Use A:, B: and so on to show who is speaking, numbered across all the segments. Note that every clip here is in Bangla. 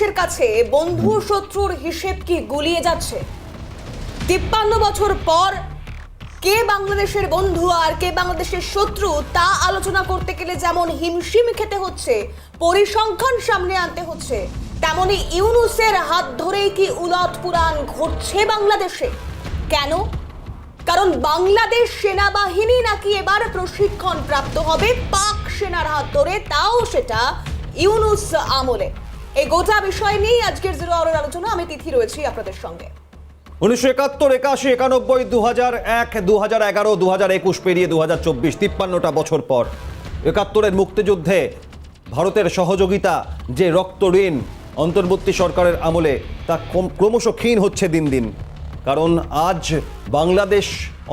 A: বাংলাদেশের কাছে বন্ধু শত্রুর হিসেব কি গুলিয়ে যাচ্ছে? তিপ্পান্ন বছর পর কে বাংলাদেশের বন্ধু আর কে বাংলাদেশের শত্রু তা আলোচনা করতে গেলে যেমন হিমশিম খেতে হচ্ছে, পরিসংখ্যান সামনে আনতে হচ্ছে, তেমনি ইউনুসের হাত ধরেই কি উলট পুরাণ ঘটছে বাংলাদেশে? কেন? কারণ বাংলাদেশ সেনাবাহিনী নাকি এবার প্রশিক্ষণ প্রাপ্ত হবে পাক সেনার হাত ধরে, তাও সেটা ইউনুস আমলে। এই গোটা বিষয় নিয়েই আজকের জিরো আওয়ারের আলোচনা। আমি তিথি রয়েছি আপনাদের সঙ্গে।
B: উনিশশো একাত্তর, একাশি, একানব্বই দু হাজার এক দু হাজার এগারো দু হাজার একুশ পেরিয়ে দু হাজার চব্বিশ, তিপ্পান্নটা বছর পর। একাত্তরের মুক্তিযুদ্ধে ভারতের সহযোগিতা, যে রক্ত ঋণ অন্তর্বর্তী সরকারের আমলে, তা ক্রমশ ক্ষীণ হচ্ছে দিন দিন। কারণ আজ বাংলাদেশ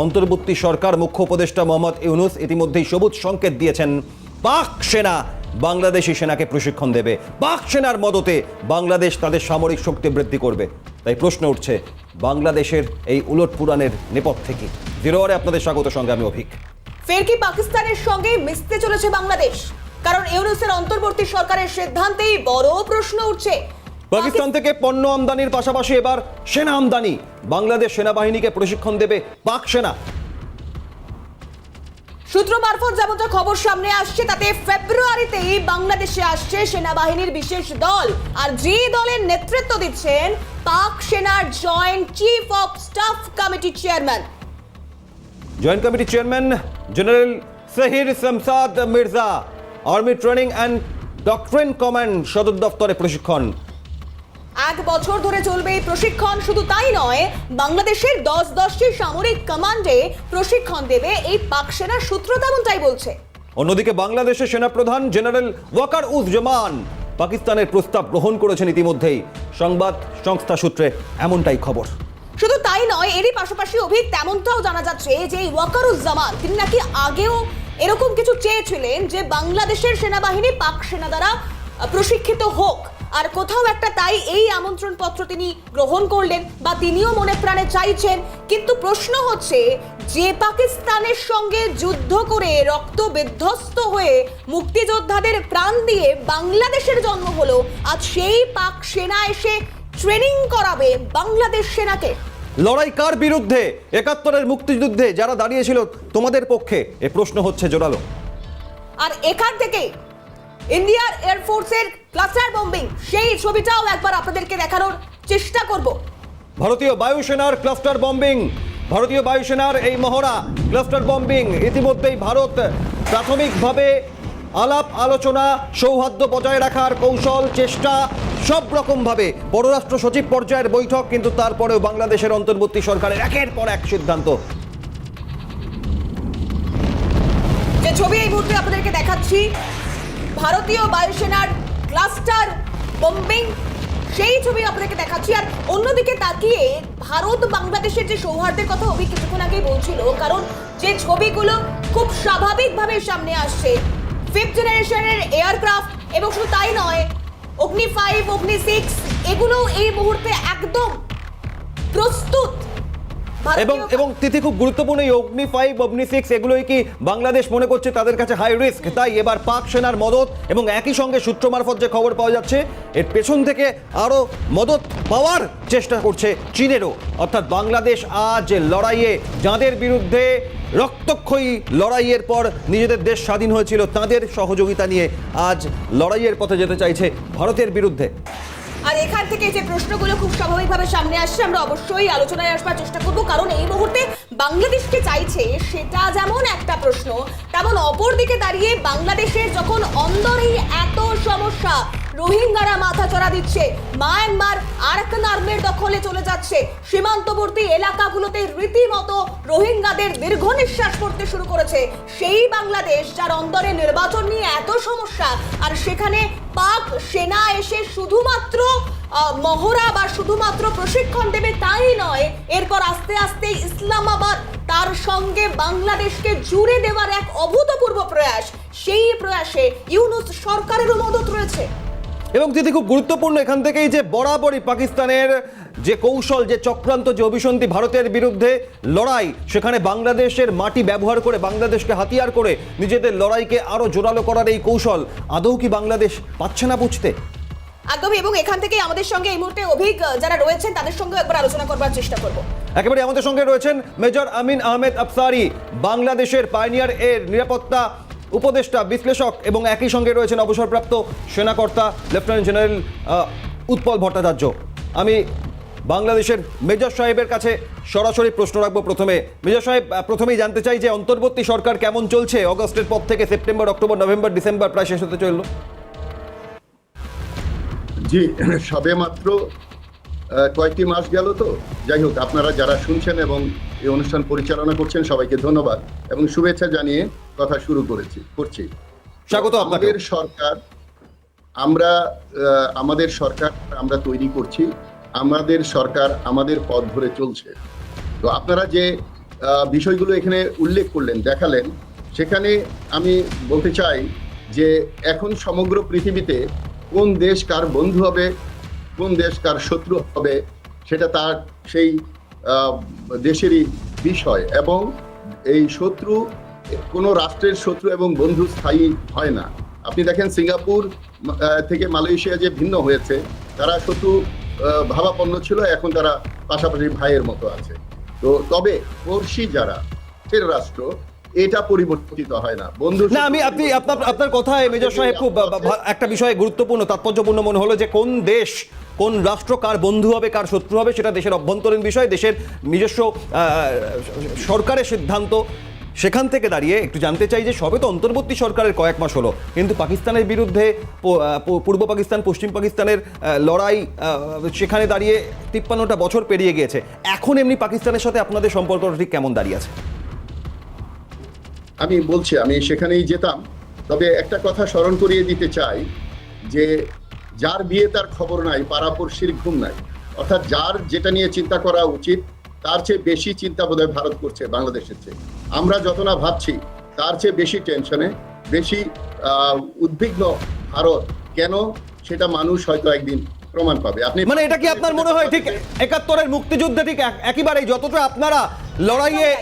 B: অন্তর্বর্তী সরকার মুখ্য উপদেষ্টা মোহাম্মদ ইউনুস ইতিমধ্যেই সবুজ সংকেত দিয়েছেন, পাক সেনা বাংলাদেশি সেনাকে প্রশিক্ষণ দেবে। পাক সেনার মদতে বাংলাদেশ তাদের সামরিক শক্তি বৃদ্ধি করবে। তাই প্রশ্ন উঠছে বাংলাদেশের এই উলট পুরাণের নেপথ্যে কি? জিরো আওয়ারে আপনাদের স্বাগত সঙ্গে আমি অভিক।
A: ফের কি পাকিস্তানের সঙ্গে মিশতে চলেছে বাংলাদেশ? কারণ ইউনুসের অন্তর্বর্তী সরকারের সিদ্ধান্তেই বড় প্রশ্ন উঠছে।
B: পাকিস্তান থেকে পণ্য আমদানির পাশাপাশি এবার সেনা আমদানি। বাংলাদেশ সেনাবাহিনীকে প্রশিক্ষণ দেবে পাক সেনা।
A: সূত্র মারফত যেমনটা খবর সামনে আসছে, তাতে ফেব্রুয়ারিতেই বাংলাদেশে আসছে সেনাবাহিনীর বিশেষ দল। আর যে দলের নেতৃত্ব দিচ্ছেন পাক সেনার joint chief of staff committee chairman.
B: Joint committee chairman general Sahir Shamshad Mirza, army training and doctrine command সদর দপ্তরে প্রশিক্ষণ।
A: এক বছর ধরে চলবে এই প্রশিক্ষণ। শুধু তাই নয় বাংলাদেশের দশ দশটি সামরিক কমান্ডে প্রশিক্ষণ দেবে এই পাক সেনার সূত্র তেমনটাই বলছে।
B: অন্যদিকে বাংলাদেশের সেনাপ্রধান জেনারেল ওয়াকার উজ জামান পাকিস্তানের প্রস্তাব গ্রহণ করেছেন ইতিমধ্যেই। সংবাদ সংস্থা সূত্রে এমনটাই খবর।
A: শুধু তাই নয় এরই পাশাপাশি অভিক তেমনটাও জানা যাচ্ছে যে এই ওয়াকারুজ্জামান তিনি নাকি আগেও এরকম কিছু চেয়েছিলেন যে বাংলাদেশের সেনাবাহিনী পাক সেনা দ্বারা প্রশিক্ষিত হোক। আর কোথাও একটা তাই এই আমন্ত্রণ পত্র তিনি গ্রহণ করলেন বা তিনিও মনে প্রাণে চাইছেন। কিন্তু প্রশ্ন হচ্ছে যে পাকিস্তানের সঙ্গে যুদ্ধ করে রক্ত বিধ্বস্ত হয়ে মুক্তিযোদ্ধাদের প্রাণ দিয়ে বাংলাদেশের জন্ম হলো আজ সেই পাক সেনা এসে ট্রেনিং করাবে বাংলাদেশ সেনাকে।
B: লড়াই কার বিরুদ্ধে? একাত্তরের মুক্তিযুদ্ধে যারা দাঁড়িয়েছিল তোমাদের পক্ষে? এ প্রশ্ন হচ্ছে জোরালো।
A: আর এখান থেকে ইন্ডিয়ার এয়ারফোর্সের ক্লাস্টার বম্বিং সেই ছবিটাও একবার আপনাদেরকে দেখানোর চেষ্টা করব।
B: ভারতীয় বায়ুসেনার ক্লাস্টার বম্বিং ভারতীয় বায়ুসেনার এই মহড়া ক্লাস্টার বম্বিং ইতিমধ্যেই ভারত প্রাথমিকভাবে আলাপ আলোচনা সৌহার্দ্য বজায় রাখার কৌশল চেষ্টা সব রকমভাবে পররাষ্ট্র সচিব পর্যায়ের বৈঠক কিন্তু তারপরেও বাংলাদেশের অন্তর্বর্তী সরকারের একের পর এক সিদ্ধান্ত।
A: যে ছবি এই মুহূর্তে আপনাদেরকে দেখাচ্ছি ভারতীয় বায়ুসেনার ক্লাস্টার বম্বিং, সেই ছবি আপনাদেরকে দেখাচ্ছি। আর অন্যদিকে তাকিয়ে ভারত বাংলাদেশের যে সৌহার্দ্যের কথা অভি কিছুক্ষণ আগেই বলছিল, কারণ যে ছবিগুলো খুব স্বাভাবিকভাবে সামনে আসছে ফিফথ জেনারেশনের এয়ারক্রাফট এবং শুধু তাই নয়, অগ্নি ফাইভ অগ্নি সিক্স এগুলো এই মুহূর্তে একদম প্রস্তুত।
B: এবং এবং তিথি খুব গুরুত্বপূর্ণ এই অগ্নি ফাইভ অগ্নি সিক্স এগুলোই কি বাংলাদেশ মনে করছে তাদের কাছে হাই রিস্ক তাই এবার পাক সেনার মদত এবং একই সঙ্গে সূত্র মারফত যে খবর পাওয়া যাচ্ছে এর পেছন থেকে আরও মদত পাওয়ার চেষ্টা করছে চীনেরও। অর্থাৎ বাংলাদেশ আজ লড়াইয়ে যাঁদের বিরুদ্ধে রক্তক্ষয়ী লড়াইয়ের পর নিজেদের দেশ স্বাধীন হয়েছিল তাদের সহযোগিতা নিয়ে আজ লড়াইয়ের পথে যেতে চাইছে ভারতের বিরুদ্ধে।
A: আর এখান থেকে যে প্রশ্নগুলো খুব স্বাভাবিকভাবে সামনে আসছে, আমরা অবশ্যই আলোচনায় আসবার চেষ্টা করব। কারণ এই মুহূর্তে বাংলাদেশকে চাইছে সেটা যেমন একটা প্রশ্ন, তেমন অপর দিকে দাঁড়িয়ে বাংলাদেশের যখন অন্দরেই এত সমস্যা রোহিঙ্গারা মাথা চড়া দিচ্ছে। মায়ানমার আরাকান আর্মির দখলে চলে যাচ্ছে। সীমান্তবর্তী এলাকাগুলোতে রীতিমতো রোহিঙ্গাদের দীর্ঘ নিঃশ্বাস করতে শুরু করেছে। সেই বাংলাদেশ যার অন্দরে নির্বাচন নিয়ে এত সমস্যা, আর সেখানে পাক সেনা এসে শুধুমাত্র মহড়া বা শুধুমাত্র প্রশিক্ষণ দেবে তাই নয়, এরপর আস্তে আস্তে ইসলামাবাদ তার সঙ্গে বাংলাদেশকে জুড়ে দেওয়ার এক অভূতপূর্ব প্রয়াস। সেই প্রয়াসে ইউনুস সরকারেরও মদত রয়েছে।
B: এবং তিথি খুব গুরুত্বপূর্ণ এখান থেকেই যে বরাবরই পাকিস্তানের যে কৌশল যে চক্রান্ত যে অভিসন্ধি ভারতের বিরুদ্ধে লড়াই সেখানে বাংলাদেশের মাটি ব্যবহার করে বাংলাদেশকে হাতিয়ার করে নিজেদের লড়াইকে আরও জোরালো করার এই কৌশল আদৌ কি বাংলাদেশ পাচ্ছে না বুঝতে?
A: একদমই এবং এখান থেকে আমাদের সঙ্গে এই মুহূর্তে অভিজ্ঞ যারা রয়েছেন তাদের সঙ্গে একবার আলোচনা করবার চেষ্টা করব।
B: একেবারে আমাদের সঙ্গে রয়েছেন মেজর আমিন আহমেদ আফসারি বাংলাদেশের পাইনিয়ার এর নিরাপত্তা উপদেষ্টা, বিশ্লেষক এবং একই সঙ্গে রয়েছেন অবসরপ্রাপ্ত সেনাকর্তা, লেফটেন্যান্ট জেনারেল উৎপল ভট্টাচার্য। আমি বাংলাদেশের মেজর সাহেবের কাছে সরাসরি প্রশ্ন রাখব প্রথমে। মেজর সাহেব প্রথমেই জানতে চাই যে অন্তর্বর্তী সরকার কেমন চলছে? অগস্টের পর থেকে সেপ্টেম্বর, অক্টোবর, নভেম্বর, ডিসেম্বর প্রায় শেষ হতে চলল।
C: জি সবে মাত্র কয়েকটি মাস গেল তো। যাই হোক আপনারা যারা শুনছেন এবং এই অনুষ্ঠান পরিচালনা করছেন সবাইকে ধন্যবাদ এবং শুভেচ্ছা জানিয়ে কথা শুরু করেছি করছি।
B: স্বাগত।
C: আমাদের সরকার আমরা আমাদের সরকার আমরা তৈরি করছি আমাদের সরকার আমাদের পথ ধরে চলছে। তো আপনারা যে বিষয়গুলো এখানে উল্লেখ করলেন দেখালেন সেখানে আমি বলতে চাই যে এখন সমগ্র পৃথিবীতে কোন দেশ কার বন্ধু হবে কোন দেশ কার শত্রু হবে, সেটা তার সেই দেশেরই বিষয়। এবং এই শত্রু, কোনো রাষ্ট্রের শত্রু এবং বন্ধু স্থায়ী হয় না। আপনি দেখেন সিঙ্গাপুর থেকে মালয়েশিয়া যে ভিন্ন হয়েছে, তারা শত্রু ভাবাপন্ন ছিল, এখন তারা পাশাপাশি ভাইয়ের মতো আছে। তো তবে পড়শি যারা সে রাষ্ট্র, এটা পরিবর্তিত হয় না। বন্ধু
B: না, আমি আপনি আপনার আপনার কথায় মেজর সাহেব খুব একটা বিষয়ে গুরুত্বপূর্ণ, তাৎপর্যপূর্ণ মনে হলো যে কোন দেশ কোন রাষ্ট্র কার বন্ধু হবে, কার শত্রু হবে, সেটা দেশের অভ্যন্তরীণ বিষয়, দেশের নিজস্ব সরকারের সিদ্ধান্ত। সেখান থেকে দাঁড়িয়ে একটু জানতে চাই যে সবে তো অন্তর্বর্তী সরকারের কয়েক মাস হলো, কিন্তু পাকিস্তানের বিরুদ্ধে পূর্ব পাকিস্তান, পশ্চিম পাকিস্তানের লড়াই সেখানে দাঁড়িয়ে তিপ্পান্নটা বছর পেরিয়ে গিয়েছে। এখন এমনি পাকিস্তানের সাথে আপনাদের সম্পর্কটা ঠিক কেমন দাঁড়িয়ে আছে?
C: আমি বলছি, আমি সেখানেই যেতাম। তবে একটা কথা স্মরণ করিয়ে দিতে চাই যে যার বিয়ে তার খবর নাই, পাড়াপড়শির ঘুম নাই। অর্থাৎ যার যেটা নিয়ে চিন্তা করা উচিত, তার চেয়ে বেশি চিন্তা বোধহয় ভারত করছে, বাংলাদেশের চেয়ে। আমরা যত না ভাবছি, তার চেয়ে বেশি টেনশনে, বেশি উদ্বিগ্ন ভারত কেন সেটা মানুষ হয়তো একদিন প্রমাণ পাবে। আপনি
B: মানে এটা কি আপনার মনে হয় ঠিক একাত্তরের মুক্তিযুদ্ধে ঠিক এক- একেবারেই যতটা আপনারা লড়াইয়ে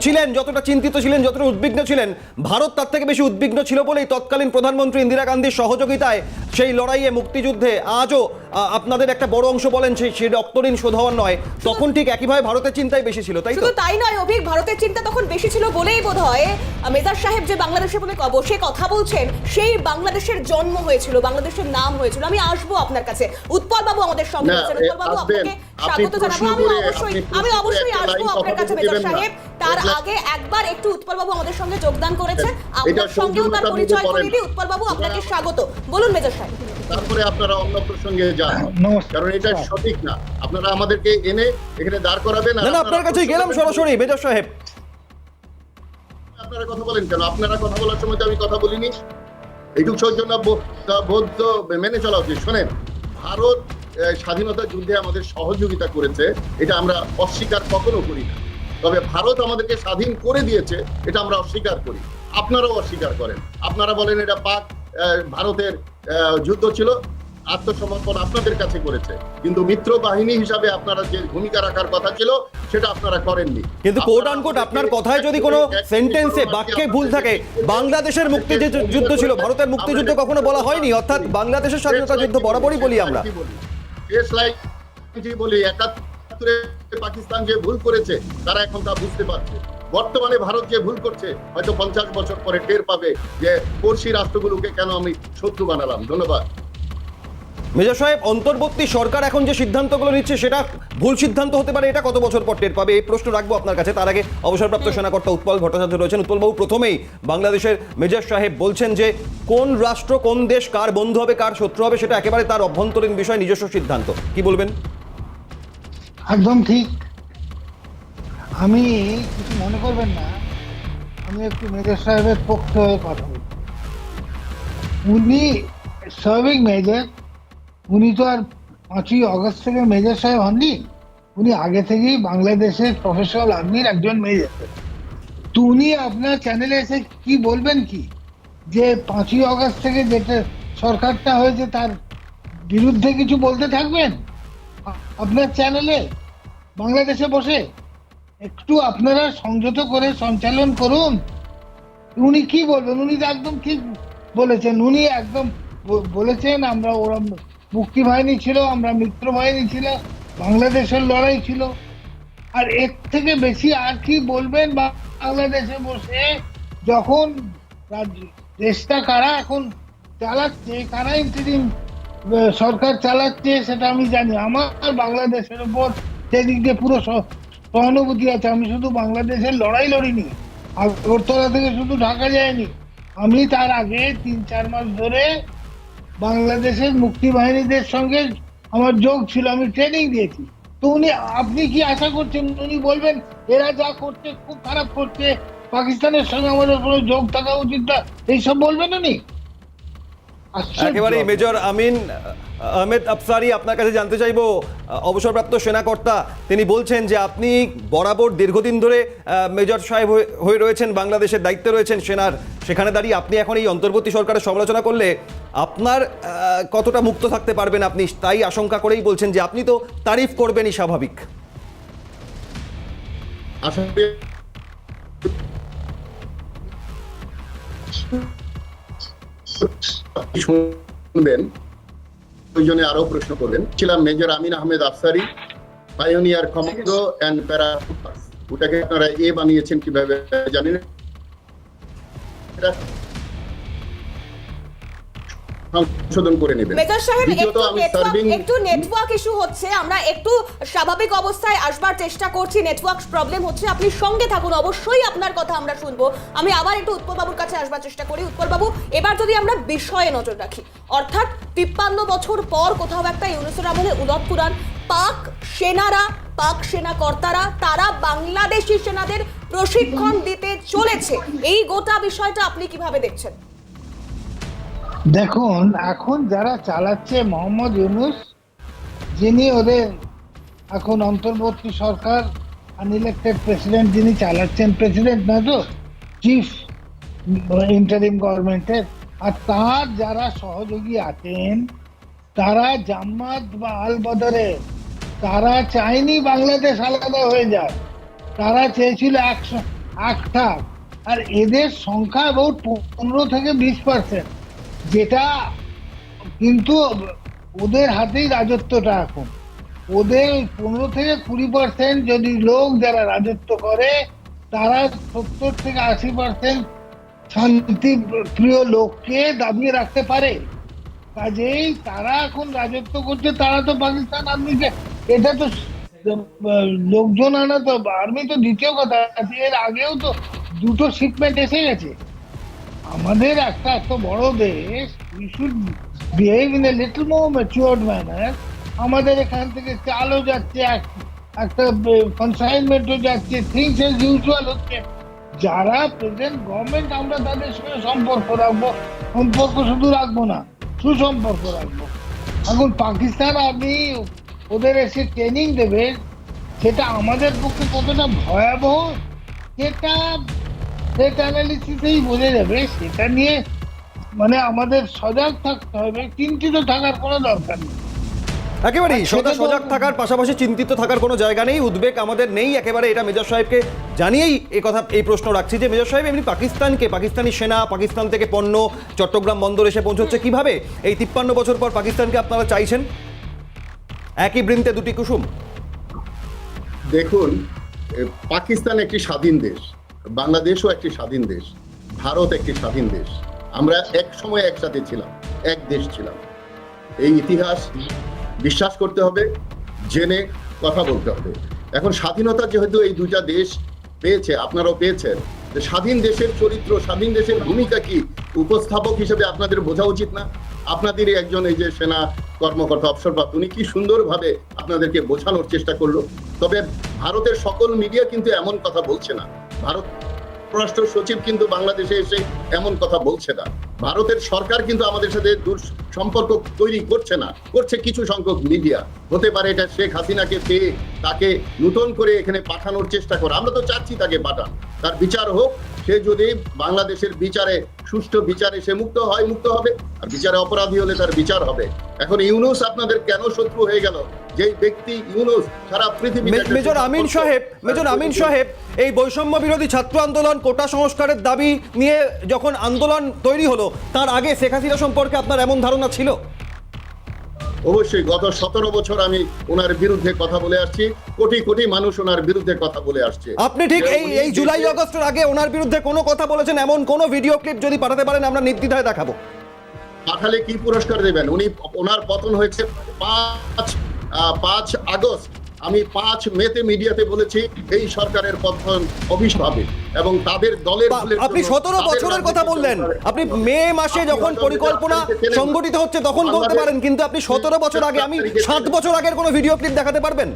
B: ছিলেন যতটা চিন্তিত ছিলেন যতটা উদ্বিগ্ন ছিলেন ভারত তার থেকে বেশি উদ্বিগ্ন ছিল বলেই তৎকালীন প্রধানমন্ত্রী ইন্দিরা গান্ধীর সহযোগিতায় সেই লড়াইয়ে মুক্তিযুদ্ধে আজও আপনাদের একটা বড় অংশ বলেন সেই সেই রক্তঋণ শোধ হওয়ার নয় তখন ঠিক একইভাবে ভারতের চিন্তাই বেশি ছিল তাই তো?
A: শুধু তাই নয় অভিক ভারতের চিন্তা তখন বেশি ছিল বলেই বোধ হয় মেজার সাহেব যে বাংলাদেশের বলে বসে কথা বলছেন সেই বাংলাদেশের জন্ম হয়েছিল বাংলাদেশের নাম হয়েছিল। আমি আসব আপনার কাছে। উৎপল বাবু আমাদের সঙ্গে আছেন। উৎপল বাবু আপনাকে
C: আপনি
A: স্বাগত জানাব। আমি অবশ্যই আমি অবশ্যই আসব আপনার কাছে মেজর সাহেব। তার আগে একবার একটু উৎপল বাবু আমাদের সঙ্গে যোগদান করেছেন।
C: এটা
A: আপনার সঙ্গেও তার পরিচয় করে দিই উৎপল বাবু আপনাকে স্বাগত। বলুন মেজর সাহেব।
C: তারপরে আপনারা অন্য প্রসঙ্গে যান। কারণ এটা সঠিক না। আপনারা আমাদেরকে এনে এখানে দাঁড় করাবেন
B: না না আপনার কাছেই গেলাম সরাসরি মেজর সাহেব।
C: আপনারা কথা বলেন কেন? আপনারা কথা বলার সময় তো আমি কথা বলিনি। এইটুকু সৌজন্য বোধ মেনে চলা উচিত। শোনেন ভারত স্বাধীনতা যুদ্ধে আমাদের সহযোগিতা করেছে এটা আমরা অস্বীকার কখনো করি না। তবে ভারত আমাদেরকে স্বাধীন করে দিয়েছে এটা আমরা অস্বীকার করি। আপনারাও অস্বীকার করেন। আপনারা বলেন এটা পাক ভারতের যুদ্ধ ছিল আত্মসমর্পণ আপনাদের কাছে করেছে। কিন্তু মিত্র বাহিনী হিসাবে আপনারা যে ভূমিকা রাখার কথা ছিল সেটা আপনারা করেননি।
B: কিন্তু কোট আনকোট আপনার কথায় যদি কোনো সেন্টেন্সে বাক্যে ভুল থাকে বাংলাদেশের মুক্তিযুদ্ধ ছিল ভারতের মুক্তিযুদ্ধ কখনো বলা হয়নি অর্থাৎ বাংলাদেশের স্বাধীনতা যুদ্ধ বরাবরই বলি আমরা।
C: শেষ লাইক বলি একাত্তরে পাকিস্তান যে ভুল করেছে, তারা এখন তা বুঝতে পারছে। বর্তমানে ভারত যে ভুল করছে, হয়তো পঞ্চাশ বছর পরে টের পাবে যে পড়শি রাষ্ট্রগুলোকে কেন আমি শত্রু বানালাম। ধন্যবাদ।
B: মেজর সাহেব অন্তর্বর্তী সরকার এখন যে সিদ্ধান্তগুলো নিচ্ছে সেটা ভুল সিদ্ধান্ত হতে পারে এটা কত বছর পর টের পাবে? এই প্রশ্ন রাখব আপনার কাছে। তার আগে অবসরপ্রাপ্ত সেনাকর্তা উৎপল ভট্টাচার্য রয়েছেন। উৎপলবাবু প্রথমেই বাংলাদেশের মেজর সাহেব বলছেন যে কোন রাষ্ট্র কোন দেশ কার বন্ধু হবে কার শত্রু হবে সেটা একেবারে তার অভ্যন্তরীণ বিষয় নিজস্ব সিদ্ধান্ত। কি বলবেন?
D: একদম ঠিক। আমি কিছু মনে করবেন না। আমি একটু মেজর সাহেবের পক্ষে হয়ে কথা বলছি উনি সার্ভিং মেজর উনি তো আর পাঁচই অগস্ট থেকে মেজর সাহেব হননি, উনি আগে থেকেই বাংলাদেশের প্রফেশনাল আর্মির একজন মেজর তো উনি আপনার চ্যানেলে এসে কি বলবেন কি? যে পাঁচই অগস্ট থেকে যেটা সরকারটা হয়েছে তার বিরুদ্ধে কিছু বলতে থাকবেন? আপনার চ্যানেলে বাংলাদেশে বসে একটু আপনারা সংযত করে সঞ্চালন করুন। উনি কি বলবেন? উনি তো একদম ঠিক বলেছেন। উনি একদম বলেছেন, আমরা ওরম মুক্তি বাহিনী ছিল, আমরা মিত্র বাহিনী ছিল, বাংলাদেশের লড়াই ছিল। আর এর থেকে বেশি আর কি বলবেন, বাংলাদেশে বসে যখন দেশটা কারা এখন চালাচ্ছে, কারা ইন্টারিম সরকার চালাচ্ছে, সেটা আমি জানি। আমার বাংলাদেশের উপর সেদিক দিয়ে পুরো সহানুভূতি আছে। আমি শুধু বাংলাদেশের লড়াই লড়িনি, আগরতলা থেকে শুধু ঢাকা যায়নি। আমি তার আগে তিন, চার মাস ধরে বাংলাদেশের মুক্তি বাহিনীদের সঙ্গে আমার যোগ ছিল, আমি ট্রেনিং দিয়েছি। তো উনি, আপনি কি আশা করছেন? উনি বলবেন, এরা যা করছে, খুব খারাপ করছে, পাকিস্তানের সঙ্গে আমাদের কোনো যোগ থাকা উচিত না। এইসব বলবেন উনি?
B: একেবারেই মেজর আমিন আহমেদ আফসারি আপনার কাছে জানতে চাইব অবসরপ্রাপ্ত সেনাকর্তা তিনি বলছেন যে আপনি বরাবর দীর্ঘদিন ধরে মেজর সাহেব হয়ে- হয়ে রয়েছেন বাংলাদেশের দায়িত্বে রয়েছেন সেনার সেখানে দাঁড়িয়ে আপনি এখন এই অন্তর্বর্তী সরকারের সমালোচনা করলে আপনার কতটা মুক্ত থাকতে পারবেন আপনি তাই আশঙ্কা করেই বলছেন যে আপনি তো তারিফ করবেনই স্বাভাবিক।
C: আপনি শুনবেন প্রয়োজনে আরও প্রশ্ন করবেন। ছিলাম major Amin Ahmed Afsari pioneer commando and para ওটাকে আপনারা এ বানিয়েছেন কীভাবে, জানেন? সংশোধন করে নেবেন
A: মেজর সাহেব একটু নেটওয়ার্ক একটু নেটওয়ার্ক ইস্যু হচ্ছে। আমরা একটু স্বাভাবিক অবস্থায় আসবার চেষ্টা করছি। নেটওয়ার্ক প্রবলেম হচ্ছে। আপনি সঙ্গে থাকুন। অবশ্যই আপনার কথা আমরা শুনব। আমি আবার একটু উৎপলবাবুর কাছে আসবার চেষ্টা করি। উৎপলবাবু এবার যদি আমরা বিষয়ে নজর রাখি অর্থাৎ তিপ্পান্ন বছর পর কোথাও একটা ইউনুসের আমলে উলট পুরাণ পাক সেনারা পাক সেনা কর্তারা তারা বাংলাদেশি সেনাদের প্রশিক্ষণ দিতে চলেছে। এই গোটা বিষয়টা আপনি কীভাবে দেখছেন?
D: দেখুন, এখন যারা চালাচ্ছে মোহাম্মদ ইউনুস, যিনি ওদের এখন অন্তর্বর্তী সরকার আনইলেক্টেড প্রেসিডেন্ট যিনি চালাচ্ছেন প্রেসিডেন্ট না তো চিফ ইন্টারিম গভর্নমেন্টের আর তার যারা সহযোগী আছেন, তারা জামাত বা আল বদরে তারা চায়নি বাংলাদেশ আলাদা হয়ে যায় তারা চেয়েছিল একশো একটা আর এদের সংখ্যা বহুত পনেরো থেকে বিশ পার্সেন্ট যেটা কিন্তু ওদের হাতেই রাজত্বটা এখন। ওদের পনেরো থেকে কুড়ি পার্সেন্ট যদি লোক যারা রাজত্ব করে, তারা সত্তর থেকে আশি পার্সেন্ট শান্তি প্রিয় লোককে দাবিয়ে রাখতে পারে। কাজেই তারা এখন রাজত্ব করছে, তারা তো পাকিস্তান আর্মিকে, এটা তো লোকজন আনা তো, আর্মি তো দ্বিতীয় কথা এর আগেও তো দুটো শিপমেন্ট এসে গেছে। আমাদের একটা এত বড় দেশ we should behave in a little more matured manner আমাদের এখান থেকে চালও যাচ্ছে একটা কনসাইনমেন্টও যাচ্ছে থিংস এজ ইউজুয়াল হচ্ছে। যারা প্রেজেন্ট গভর্নমেন্ট আমরা তাদের সঙ্গে সম্পর্ক রাখব। সম্পর্ক শুধু রাখব না, সুসম্পর্ক রাখব। এখন পাকিস্তান আপনি ওদের এসে ট্রেনিং দেবে, সেটা আমাদের পক্ষে কতটা ভয়াবহ, সেটা সেট অ্যানালিসিসেই বোঝা যাবে সেটা নিয়ে মানে আমাদের সজাগ থাকতে হবে চিন্তিত থাকার কোনো দরকার নেই।
B: একেবারেই সদা সজাগ থাকার পাশাপাশি চিন্তিত থাকার কোনো জায়গা নেই উদ্বেগ আমাদের নেই একেবারে এটা মেজর সাহেবকে জানিয়েই এই কথা এই প্রশ্ন রাখছি যে মেজর সাহেব এমনি পাকিস্তানকে পাকিস্তানি সেনা পাকিস্তান থেকে পণ্য চট্টগ্রাম বন্দর এসে পৌঁছচ্ছে কীভাবে? এই তিপ্পান্ন বছর পর পাকিস্তানকে আপনারা চাইছেন? একই বৃন্তে দুটি কুসুম।
C: দেখুন পাকিস্তান একটি স্বাধীন দেশ। বাংলাদেশও একটি স্বাধীন দেশ, ভারত একটি স্বাধীন দেশ। আমরা এক সময় একসাথে ছিলাম, এক দেশ ছিলাম। এই ইতিহাস বিশ্বাস করতে হবে, জেনে কথা বলতে হবে। এখন স্বাধীনতা যেহেতু এই দুটা দেশ পেয়েছে, আপনারাও পেয়েছেন যে স্বাধীন দেশের চরিত্র, স্বাধীন দেশের ভূমিকা কি উপস্থাপক হিসেবে আপনাদের বোঝা উচিত না? আপনাদেরই একজন এই যে সেনা কর্মকর্তা, অবসরপ্রাপ্ত, উনি কি সুন্দরভাবে আপনাদেরকে বোঝানোর চেষ্টা করল? তবে ভারতের সকল মিডিয়া কিন্তু এমন কথা বলছে না। ভারত পররাষ্ট্র সচিব কিন্তু বাংলাদেশে এসে এমন কথা বলছে না। ভারতের সরকার কিন্তু আমাদের সাথে দূর সম্পর্ক তৈরি করছে না। করছে কিছু সংখ্যক মিডিয়া। হতে পারে এটা শেখ হাসিনাকে পেয়ে তাকে নূতন করে এখানে পাঠানোর চেষ্টা করে। আমরা তো চাচ্ছি তাকে পাঠান। তার বিচার হোক সে যদি বাংলাদেশের বিচারে সুষ্ঠু বিচারে সে মুক্ত হয় মুক্ত হবে। আর বিচারে অপরাধী হলে তার বিচার হবে। এখন ইউনুস আপনাদের কেন শত্রু হয়ে গেল? যেই ব্যক্তি ইউনুস সারা পৃথিবী
B: মেজর আমিন সাহেব মেজর আমিন সাহেব এই বৈষম্য বিরোধী ছাত্র আন্দোলন কোটা সংস্কারের দাবি নিয়ে যখন আন্দোলন তৈরি হলো তার আগে শেখ হাসিনা সম্পর্কে আপনার এমন ধারণা ছিল?
C: অবশ্যই গত সতেরো বছর আমি ওনার বিরুদ্ধে কথা বলে আসছি। কোটি কোটি মানুষ ওনার বিরুদ্ধে কথা বলে আসছে।
B: আপনি ঠিক এই এই জুলাই
C: অগস্টের
B: আগস্টের আগে ওনার বিরুদ্ধে কোনো কথা বলেছেন এমন কোনো ভিডিও ক্লিপ যদি পাঠাতে পারেন আমরা নির্দ্বিধায় দেখাবো।
C: পাঠালে কি পুরস্কার দেবেন? উনি ওনার পতন হয়েছে পাঁচ পাঁচ আগস্ট। আমি পাঁচ মেতে মিডিয়াতে বলেছি এই সরকারের পতন অভিশাপে এবং তাদের দলের
B: আপনি সতেরো বছরের কথা বললেন। আপনি মে মাসে যখন পরিকল্পনা। সংগঠিত হচ্ছে তখন বলতে পারেন কিন্তু আপনি সতেরো বছর আগে আমি সাত বছর আগের কোনো ভিডিও ক্লিপ দেখাতে পারবেন?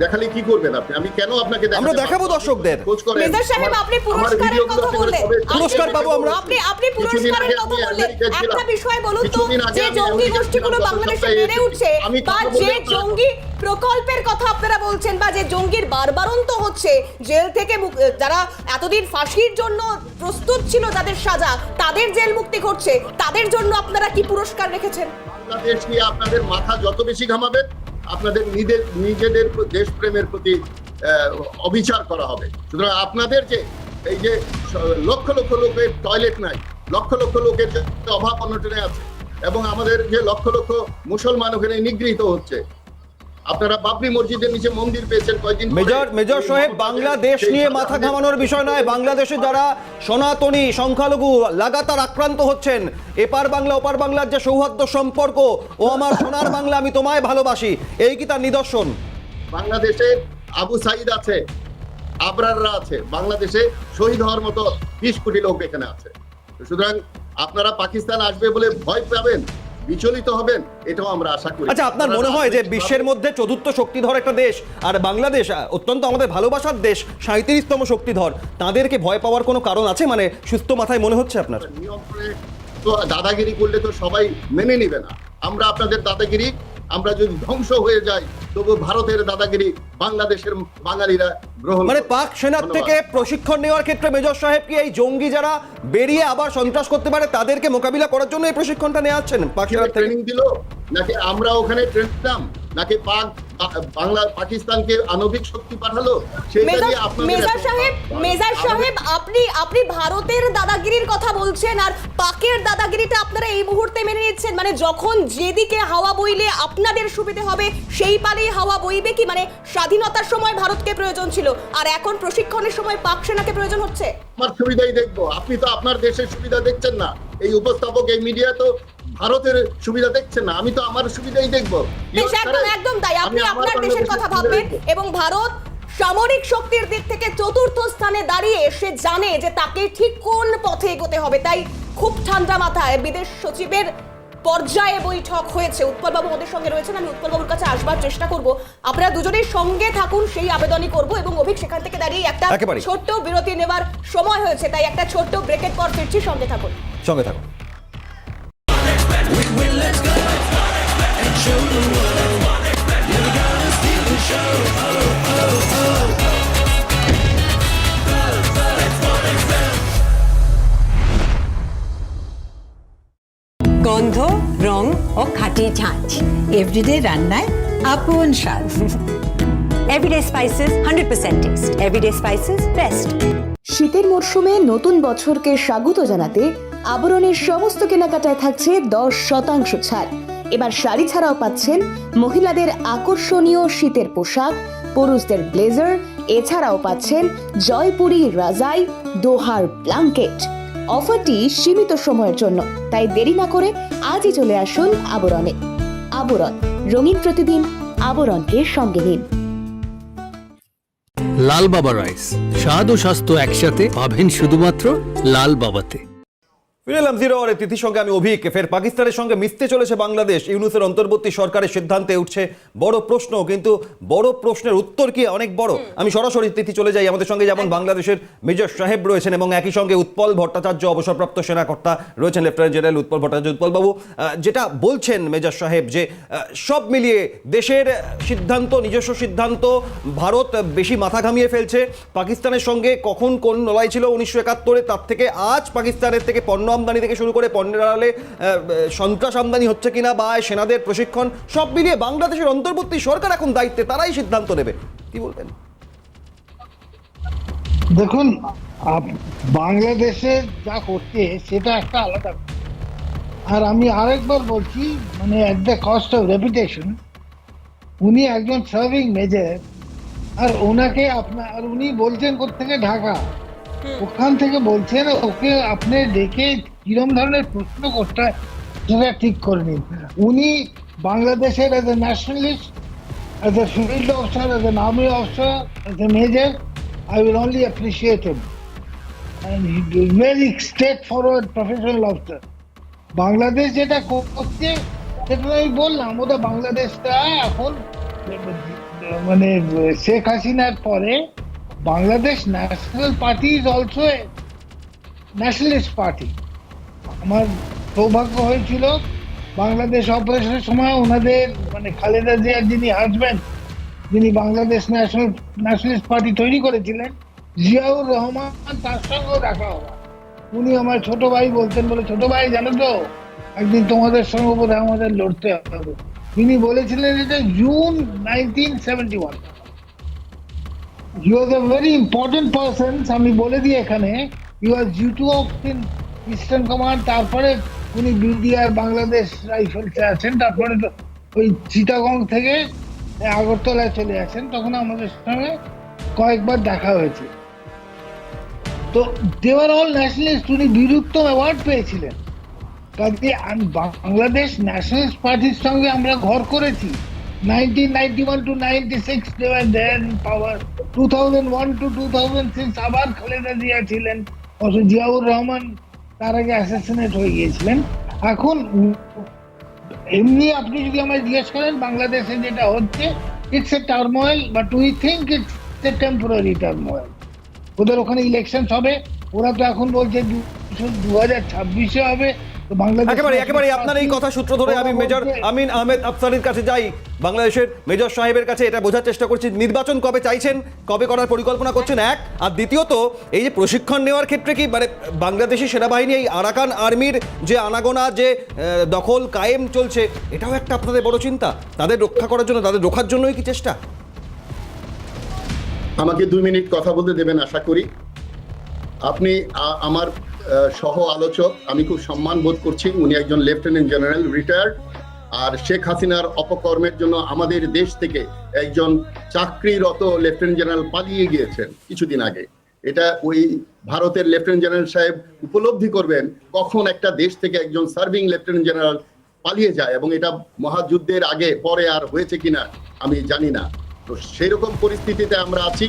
C: দেখালে কি করবেন আপনি? আমি কেন আপনাকে
B: আমরা দেখাবো দর্শকদের।
A: মেজর সাহেব আপনি পুরস্কারের কথা বললেন।
B: পুরস্কার পাবো আমরা।
A: আপনি আপনি পুরস্কারের কথা বললেন। একটা বিষয় বলুন তো যে জঙ্গি গোষ্ঠীগুলো বাংলাদেশে বেড়ে উঠছে বা যে জঙ্গি প্রকল্পের কথা আপনারা বলছেন বা যে জঙ্গির বারবারন্ত হচ্ছে জেল থেকে যারা এতদিন ফাঁসির জন্য প্রস্তুত ছিল যাদের সাজা তাদের জেল মুক্তি ঘটছে তাদের জন্য আপনারা কি পুরস্কার রেখেছেন?
C: বাংলাদেশ নিয়ে আপনাদের মাথা যত বেশি ঘামাবেন আপনাদের নিজের, নিজেদের দেশপ্রেমের প্রতি অবিচার করা হবে। সুতরাং আপনাদের যে, এই যে লক্ষ লক্ষ লোকের টয়লেট নাই, লক্ষ লক্ষ লোকের অভাব অনটনে আছে, এবং আমাদের যে লক্ষ লক্ষ মুসলমান ওখানে নিগৃহীত হচ্ছে আপনারা বাবরি মসজিদের নিচে মন্দির পেয়েছেন কয়েকদিন
B: মেজর মেজর সাহেব বাংলাদেশ নিয়ে মাথা ঘামানোর বিষয় নয়। বাংলাদেশে যারা সনাতনী সংখ্যালঘু লাগাতার আক্রান্ত হচ্ছেন এপার বাংলা ওপার বাংলার যে সৌহার্দ্য সম্পর্ক ও আমার সোনার বাংলা আমি তোমায় ভালোবাসি। এই কি তার নিদর্শন?
C: বাংলাদেশে আবু সাইদ আছে আবরাররা আছে বাংলাদেশে শহীদ হওয়ার মতো বিশ কোটি লোক এখানে আছে। সুতরাং আপনারা পাকিস্তান আসবে বলে ভয় পাবেন? বিচলিত হবেন এটাও আমরা আশা করি।
B: আচ্ছা আপনার মনে হয় যে বিশ্বের মধ্যে চতুর্থ শক্তিধর একটা দেশ আর বাংলাদেশ অত্যন্ত আমাদের ভালোবাসার দেশ সাঁত্রিশতম শক্তিধর তাদেরকে ভয় পাওয়ার কোনো কারণ আছে? মানে সুস্থ মাথায় মনে হচ্ছে আপনার?
C: তো দাদাগিরি করলে তো সবাই মেনে নিবে না। আমরা আপনাদের দাদাগিরি আমরা যদি ধ্বংস হয়ে যাই তবু ভারতের দাদাগিরি বাংলাদেশের বাঙালিরা গ্রহণ
B: মানে পাক সেনার থেকে প্রশিক্ষণ নেওয়ার ক্ষেত্রে মেজর সাহেব কি এই জঙ্গি যারা বেরিয়ে আবার সন্ত্রাস করতে পারে তাদেরকে মোকাবিলা করার জন্য এই প্রশিক্ষণটা নেওয়াচ্ছেন পাক সেনার
C: ট্রেনিং দিল? নাকি আমরা ওখানে ট্রেন দিলাম? নাকি পাক বাংলা পাকিস্তানকে আণবিক শক্তি পাঠালো? সেটা
A: মেজর সাহেব মেজর সাহেব আপনি আপনি ভারতের দাদাগিরির কথা বলছেন আর পাকের দাদাগিরিটা আপনারা এই মুহূর্তে মেনে নিচ্ছেন। মানে যখন যেদিকে হাওয়া বইলে আপনাদের সুবিধে হবে সেই পারেই হাওয়া বইবে কি? মানে স্বাধীনতার সময় ভারতকে প্রয়োজন ছিল আর এখন প্রশিক্ষণের সময় পাক সেনাকে প্রয়োজন হচ্ছে?
C: আমার সুবিধাই দেখব। আপনি তো আপনার দেশের সুবিধা দেখছেন না। এই উপস্থাপক এই মিডিয়া তো ভারতের সুবিধা দেখছেন না। আমি তো আমার সুবিধাই দেখব।
A: একদম একদম তাই। আপনি আপনার দেশের কথা ভাববেন এবং ভারত সামরিক শক্তির দিক থেকে চতুর্থ স্থানে দাঁড়িয়ে সে জানে যে তাকে ঠিক কোন পথে এগোতে হবে। তাই খুব ঠান্ডা মাথায় বিদেশ সচিবের পর্যায়ে বৈঠক হয়েছে। উৎপলবাবু ওদের সঙ্গে রয়েছেন আমি উৎপলবাবুর কাছে আসবার চেষ্টা করব। আপনারা দুজনেই সঙ্গে থাকুন সেই আবেদনই করব এবং অভিক সেখান থেকে দাঁড়িয়ে একটা। ছোট্ট বিরতি নেবার সময় হয়েছে তাই একটা ছোট্ট ব্রেকের পর ফিরছি সঙ্গে থাকুন।
B: সঙ্গে থাকুন।
E: গন্ধ
F: এভরিডে রান্নায় আপন স্বাদ।
E: Everyday spices hundred percent taste everyday spices best
G: শীতের মরশুমে নতুন বছরকে স্বাগত জানাতে আবরণের সমস্ত কেনাকাটায় থাকছে দশ শতাংশ ছাড়। এবার শাড়ি ছাড়াও পাচ্ছেন মহিলাদের আকর্ষণীয় শীতের পোশাক পুরুষদের ব্লেজার এছাড়াও পাচ্ছেন জয়পুরি রাজাই দোহার ব্ল্যাঙ্কেট অফারটি সীমিত সময়ের জন্য তাই দেরি না করে আজই চলে আসুন আবরণে। আবরণ। রঙিন প্রতিদিন আবরণকে সঙ্গে নিন।
H: লাল বাবা রাইস। স্বাদ ও স্বাস্থ্য একসাথে পাবেন শুধুমাত্র লাল বাবাতে।
B: ফিরে এলাম জিরো আওয়ারে তিথির সঙ্গে আমি অভিক। ফের পাকিস্তানের সঙ্গে মিশতে চলেছে বাংলাদেশ। ইউনুসের অন্তর্বর্তী সরকারের সিদ্ধান্তে উঠছে বড় প্রশ্ন কিন্তু বড় প্রশ্নের উত্তর কি অনেক বড়? আমি সরাসরি তিথি চলে যাই। আমাদের সঙ্গে যেমন বাংলাদেশের মেজর সাহেব রয়েছেন এবং একই সঙ্গে উৎপল ভট্টাচার্য অবসরপ্রাপ্ত সেনাকর্তা রয়েছেন লেফটেন্যান্ট জেনারেল উৎপল ভট্টাচার্য উৎপলবাবু। যেটা বলছেন মেজর সাহেব যে সব মিলিয়ে দেশের সিদ্ধান্ত নিজস্ব সিদ্ধান্ত ভারত বেশি মাথা ঘামিয়ে ফেলছে। পাকিস্তানের সঙ্গে কখন কোন লড়াই ছিল উনিশশো একাত্তরে তার থেকে আজ পাকিস্তানের থেকে পণ্য আমদানি থেকে শুরু করে পণ্যের আড়ালে সন্ত্রাস আমদানি হচ্ছে কিনা বা সেনাদের প্রশিক্ষণ, সব মিলিয়ে বাংলাদেশের অন্তর্বর্তী সরকার এখন দায়িত্বে, তারাই সিদ্ধান্ত নেবে। কি বলবেন?
D: দেখুন বাংলাদেশে যা করছে সেটা একটা আলাদা আর আমি আরেকবার বলছি মানে at the cost of reputation উনি একজন সার্ভিং মেজর আর ওনাকে আপনার আর উনি বলছেন থেকে ঢাকা। ওখান থেকে বলছেন, ওকে আপনি ডেকে কিরম ধরনের প্রশ্ন করতে সেটা ঠিক করে নিন। উনি বাংলাদেশের as a nationalist as a field officer as a army officer as a major I will only appreciate him very straightforward professional officer Bangladesh যেটা করছে, সেটা আমি বললাম, ওটা বাংলাদেশটা এখন মানে শেখ হাসিনার পরে Bangladesh national party is also nationalist party আমার সৌভাগ্য হয়েছিল বাংলাদেশ অপারেশনের সময় ওনাদের মানে খালেদা জিয়ার যিনি হাজব্যান্ড যিনি বাংলাদেশ ন্যাশনাল ন্যাশনালিস্ট পার্টি তৈরি করেছিলেন, জিয়াউর রহমান তার সঙ্গেও দেখা হওয়া উনি আমার ছোট ভাই বলতেন বলে, ছোট ভাই, জানো তো, একদিন তোমাদের সঙ্গে বোধহয় আমাদের লড়তে হবে। তিনি বলেছিলেন এটা June nineteen seventy one he was a very important person আমি বলে দিই এখানে he was G two of in Eastern Command তারপরে উনি বিডিআর বাংলাদেশ রাইফেলসে আছেন তারপরে ওই চিটাগং থেকে আগরতলায় চলে আসেন তখন আমাদের সঙ্গে কয়েকবার দেখা হয়েছে। তো দেওয়ার অল ন্যাশনালিস্ট উনি বীরুত্তম অ্যাওয়ার্ড পেয়েছিলেন। কাজে বাংলাদেশ ন্যাশনালিস্ট পার্টির সঙ্গে আমরা ঘর করেছি। আবার ছিলেন। জিয়াউর রহমান তার আগে হয়ে গিয়েছিলেন। এখন এমনি আপনি যদি আমায় জিজ্ঞেস করেন, বাংলাদেশে যেটা হচ্ছে it's a turmoil but we think it's a temporary turmoil ওদের ওখানে ইলেকশন হবে। ওরা তো এখন বলছে দু হাজার ছাব্বিশে হবে।
B: একেবারে একেবারে আপনার এই কথা সূত্র ধরে আমি মেজর আমিন আহমেদ আফসারির কাছে যাই। বাংলাদেশের মেজর সাহেবের কাছে এটা বোঝার চেষ্টা করছি। নির্বাচন কবে চাইছেন? কবে করার পরিকল্পনা করছেন? এক। আর দ্বিতীয়ত এই যে প্রশিক্ষণ নেওয়ার ক্ষেত্রে কি মানে বাংলাদেশি সেনাবাহিনী এই আরাকান আর্মির যে আনাগোনা যে আহ, দখল কায়েম চলছে এটাও একটা আপনাদের বড় চিন্তা? তাদের রক্ষা করার জন্য তাদের রোখার জন্যই কি চেষ্টা?
C: আমাকে দুই মিনিট কথা বলতে দেবেন আশা করি। আপনি আমার সহ আলোচক, আমি খুব সম্মান বোধ করছি। উনি একজন লেফটেন্যান্ট জেনারেল রিটায়ার্ড আর শেখ হাসিনার অপকর্মের জন্য আমাদের দেশ থেকে একজন চাকরিরত লেফটেন্যান্ট জেনারেল পালিয়ে গিয়েছেন কিছুদিন আগে। এটা ওই ভারতের লেফটেন্যান্ট জেনারেল সাহেব উপলব্ধি করবেন কখন একটা দেশ থেকে একজন সার্ভিং লেফটেন্যান্ট জেনারেল পালিয়ে যায় এবং এটা মহাযুদ্ধের আগে, পরে আর হয়েছে কিনা আমি জানি না। তো সেই রকম পরিস্থিতিতে আমরা আছি।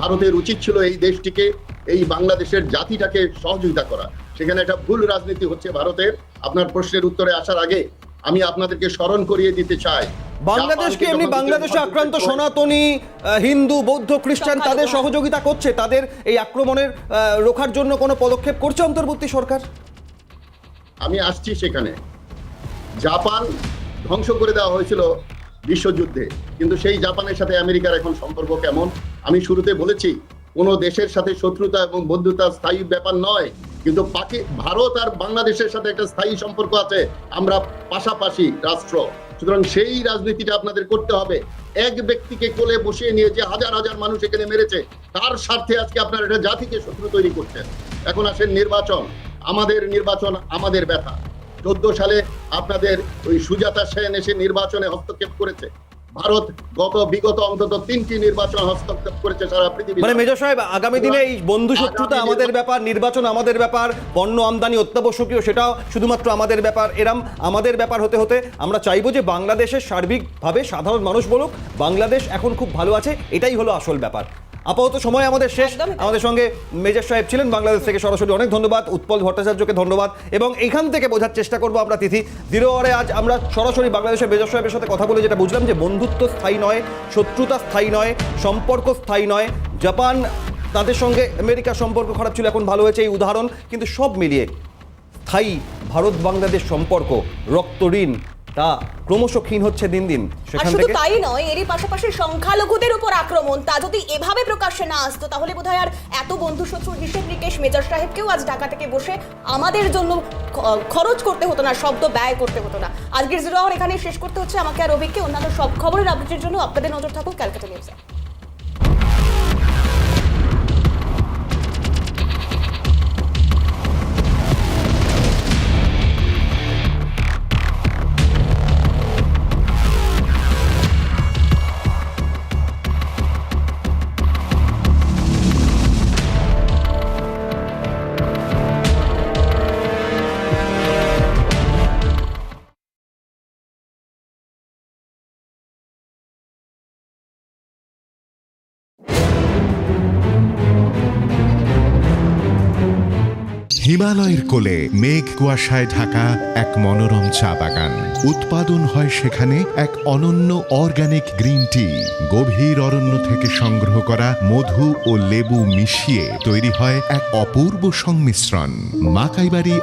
C: ভারতের উচিত ছিল এই দেশটিকে এই বাংলাদেশের জাতিটাকে সহযোগিতা করা। সেখানে একটা ভুল রাজনীতি হচ্ছে ভারতের আপনার প্রশ্নের উত্তরে আসার আগে আমি আপনাদেরকে স্মরণ করিয়ে দিতে চাই
B: বাংলাদেশকে এমনি বাংলাদেশে আক্রান্ত সনাতনী আহ, হিন্দু বৌদ্ধ খ্রিস্টান তাদের সহযোগিতা করছে তাদের এই আক্রমণের আহ, রোখার জন্য কোনো পদক্ষেপ করছে অন্তর্বর্তী সরকার?
C: আমি আসছি সেখানে। জাপান ধ্বংস করে দেওয়া হয়েছিল বিশ্বযুদ্ধে কিন্তু সেই জাপানের সাথে আমেরিকার এখন সম্পর্ক কেমন? আমি শুরুতে বলেছি কোনো দেশের সাথে শত্রুতা এবং বন্ধুতা স্থায়ী ব্যাপার নয়, কিন্তু পাকি, ভারত আর বাংলাদেশের সাথে একটা স্থায়ী সম্পর্ক আছে, আমরা পাশাপাশি রাষ্ট্র। সুতরাং সেই রাজনীতিটা আপনাদের করতে হবে। এক ব্যক্তিকে কোলে বসিয়ে নিয়ে যে হাজার হাজার মানুষ এখানে মেরেছে, তার স্বার্থে আজকে আপনারা একটা জাতিকে শত্রু তৈরি করছেন। এখন আসেন নির্বাচন। আমাদের নির্বাচন আমাদের ব্যথা। চোদ্দ সালে আপনাদের ওই সুজাতা সেন এসে নির্বাচনে হস্তক্ষেপ করেছে। ভারত গত বিগত অন্তত তিনটি নির্বাচন হস্তক্ষেপ করেছে সারা পৃথিবী
B: মানে মেজর সাহেব আগামী দিনে এই বন্ধু শত্রুতা আমাদের ব্যাপার নির্বাচন আমাদের ব্যাপার পণ্য আমদানি অত্যাবশ্যকীয় সেটাও শুধুমাত্র আমাদের ব্যাপার এরম আমাদের ব্যাপার হতে হতে আমরা চাইব যে বাংলাদেশের সার্বিকভাবে সাধারণ মানুষ বলুক বাংলাদেশ এখন খুব ভালো আছে এটাই হলো আসল ব্যাপার। আপাতত সময় আমাদের শেষ। আমাদের সঙ্গে মেজর সাহেব ছিলেন বাংলাদেশ থেকে সরাসরি অনেক ধন্যবাদ। উৎপল ভট্টাচার্যকে ধন্যবাদ। এবং এইখান থেকে বোঝার চেষ্টা করব আমরা তিথি। জিরো আওয়ারে আজ আমরা সরাসরি বাংলাদেশের মেজর সাহেবের সাথে কথা বলে যেটা বুঝলাম যে বন্ধুত্ব স্থায়ী নয় শত্রুতা স্থায়ী নয় সম্পর্ক স্থায়ী নয়। জাপান তাদের সঙ্গে আমেরিকার সম্পর্ক খারাপ ছিল এখন ভালো হয়েছে এই উদাহরণ। কিন্তু সব মিলিয়ে স্থায়ী ভারত বাংলাদেশ সম্পর্ক রক্ত ঋণ তা ক্রমশ ক্ষীণ হচ্ছে দিন দিন সেখান থেকে।
A: তাই নয় এরই পাশাপাশি সংখ্যালঘুদের উপর আক্রমণ তা যদি এভাবে প্রকাশ্যে না আসতো তাহলে বোধহয় আর এত বন্ধু শত্রুর হিসেব নিকেশ মেজর সাহেবকেও আজ ঢাকা থেকে বসে আমাদের জন্য খরচ করতে হতো না শব্দ ব্যয় করতে হতো না। আজকের জিরো এখানে শেষ করতে হচ্ছে। আমাকে আর অভিজ্ঞ অন্যান্য সব খবরের আপডেটের জন্য আপনাদের নজর থাকুক ক্যালকাটা নিউজে।
I: হিমালয়ের কোলে মেঘ কুয়াশায় ঢাকা এক মনোরম চা বাগান। উৎপাদন হয় সেখানে এক অনন্য অর্গানিক গ্রিন টি। গভীর অরণ্য থেকে সংগ্রহ করা মধু ও লেবু মিশিয়ে তৈরি হয় এক অপূর্ব সংমিশ্রণ। মাকাইবাড়ি